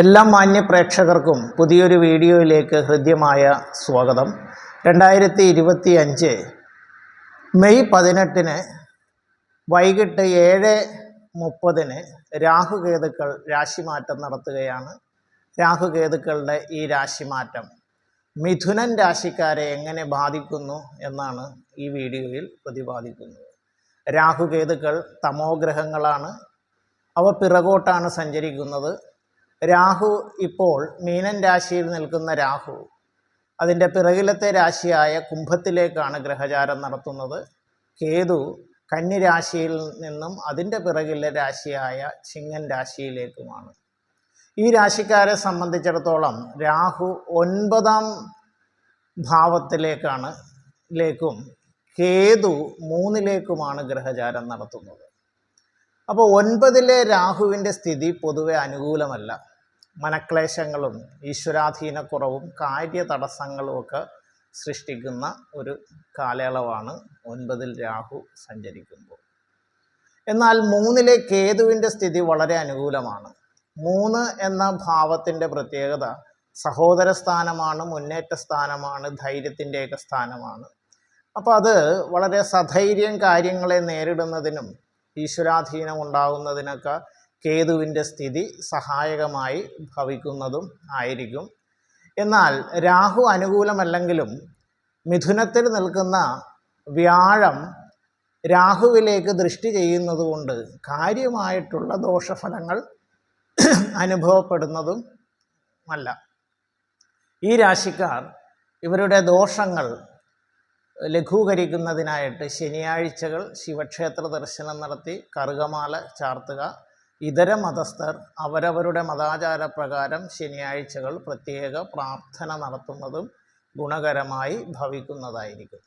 എല്ലാ മാന്യ പ്രേക്ഷകർക്കും പുതിയൊരു വീഡിയോയിലേക്ക് ഹൃദ്യമായ സ്വാഗതം. രണ്ടായിരത്തി ഇരുപത്തി അഞ്ച് മെയ് പതിനെട്ടിന് വൈകിട്ട് ഏഴ് മുപ്പതിന് രാഹുകേതുക്കൾ രാശിമാറ്റം നടത്തുകയാണ്. രാഹുകേതുക്കളുടെ ഈ രാശിമാറ്റം മിഥുനൻ രാശിക്കാരെ എങ്ങനെ ബാധിക്കുന്നു എന്നാണ് ഈ വീഡിയോയിൽ പ്രതിപാദിക്കുന്നത്. രാഹുകേതുക്കൾ തമോഗ്രഹങ്ങളാണ് അവ പിറകോട്ടാണ് സഞ്ചരിക്കുന്നത്. രാഹു ഇപ്പോൾ മീനൻ രാശിയിൽ നിൽക്കുന്ന രാഹു. അതിന്റെ പിറകിലത്തെ രാശിയായ കുംഭത്തിലേക്കാണ് ഗ്രഹചാരം നടത്തുന്നത്. കേതു കന്നി രാശിയിൽ നിന്നും അതിന്റെ പിറകിലെ രാശിയായ ചിങ്ങൻ രാശിയിലേക്കുമാണ്. ഈ രാശിക്കാരെ സംബന്ധിച്ചിടത്തോളം രാഹു ഒൻപതാം ഭാവത്തിലേക്കാണ് ലേക്കും കേതു മൂന്നിലേക്കുമാണ് ഗ്രഹചാരം നടത്തുന്നത്. അപ്പോൾ ഒൻപതിലെ രാഹുവിന്റെ സ്ഥിതി പൊതുവെ അനുകൂലമല്ല. മനക്ലേശങ്ങളും ഈശ്വരാധീനക്കുറവും കാര്യ തടസ്സങ്ങളുമൊക്കെ സൃഷ്ടിക്കുന്ന ഒരു കാലയളവാണ് ഒൻപതിൽ രാഹു സഞ്ചരിക്കുമ്പോൾ. എന്നാൽ മൂന്നിലെ കേതുവിന്റെ സ്ഥിതി വളരെ അനുകൂലമാണ്. മൂന്ന് എന്ന ഭാവത്തിന്റെ പ്രത്യേകത സഹോദര സ്ഥാനമാണ് മുന്നേറ്റ സ്ഥാനമാണ് ധൈര്യത്തിന്റെയൊക്കെ സ്ഥാനമാണ്. അപ്പോൾ അത് വളരെ സധൈര്യം കാര്യങ്ങളെ നേരിടുന്നതിനും ഈശ്വരാധീനം ഉണ്ടാകുന്നതിനൊക്കെ കേതുവിന്റെ സ്ഥിതി സഹായകമായി ഭവിക്കുന്നതും ആയിരിക്കും. എന്നാൽ രാഹു അനുകൂലമല്ലെങ്കിലും മിഥുനത്തിൽ നിൽക്കുന്ന വ്യാഴം രാഹുവിലേക്ക് ദൃഷ്ടി ചെയ്യുന്നതുകൊണ്ട് കാര്യമായിട്ടുള്ള ദോഷഫലങ്ങൾ അനുഭവപ്പെടുന്നതും അല്ല. ഈ രാശിക്കാർ ഇവരുടെ ദോഷങ്ങൾ ലഘൂകരിക്കുന്നതിനായിട്ട് ശനിയാഴ്ചകൾ ശിവക്ഷേത്ര ദർശനം നടത്തി കറുകമാല ചാർത്തുക ഇതര മതസ്ഥർ അവരവരുടെ മതാചാരപ്രകാരം ശനിയാഴ്ചകൾ പ്രത്യേക പ്രാർത്ഥന നടത്തുന്നതും ഗുണകരമായി ഭവിക്കുന്നതായിരിക്കും.